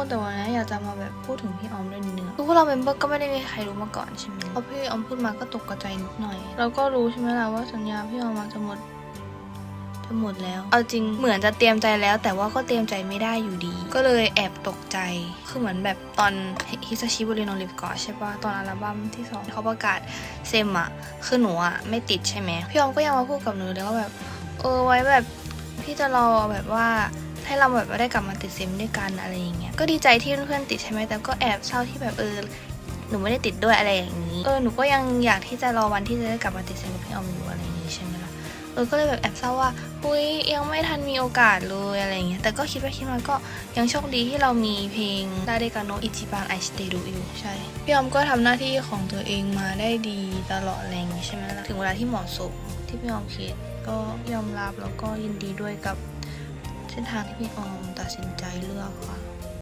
คนแต่วันนี้อยากจะมาแบบพูดถึงพี่ออมด้วยนิดนึงคือพวกเราเมมเบอร์ก็ไม่ได้มีใครรู้มาก่อนใช่ไหมพอพี่ออมพูดมาก็ตกกระใจนิดหน่อย เราก็รู้ใช่ไหมล่ะว่าสัญญาพี่ออมมาจะหมดจะหมดแล้ว เอาจริงเหมือนจะเตรียมใจแล้ว แต่ว่าก็เตรียมใจไม่ได้อยู่ดี ก็เลยแอบตกใจ คือเหมือนแบบตอนฮิซาชิบุริโนริฟก่อนใช่ปะตอนอัลบั้มที่สองเขาประกาศเซมอะคือหนูอะไม่ติดใช่ไหมพี่ออมก็ยังมาพูดกับหนูเลยว่าแบบ เออไว้แบบพี่จะรอแบบว่า ให้เราแบบว่ได้กลับมาติดเซมด้วยกันอะไรอย่างเงี้ยก็ดีใจที่เพื่อนๆติดใช่ไหมแต่ก็แอบเศร้าที่แบบเออหนูไม่ได้ติดด้วยอะไรอย่างนี้ เออหนูก็ยังอยากที่จะรอวันที่จะได้กลับมาติดเซมกับพี่ออมอยู่อะไรอย่างนี้ใช่ไหมล่ะเออก็เลยแบบแอบเศร้าว่าอุ้ยยังไม่ทันมีโอกาสเลยอะไรอย่างเงี้ยแต่ก็คิดไปคิดมาก็ยังโชคดีที่เรามีเพลงดาเดกาโนอิจิบังไอสเตรุอยู่ใช่พี่ออมก็ทำหน้าที่ของตัวเองมาได้ดีตลอดอะไรอย่างงี้ใช่ไหมล่ะถึงเวลาที่เหมาะสมที่พี่ออมคิดก็ยอมรับแล้วก็ยินดีด้วยกับ เส้นทางที่พี่ออมตัดสินใจเลือกค่ะ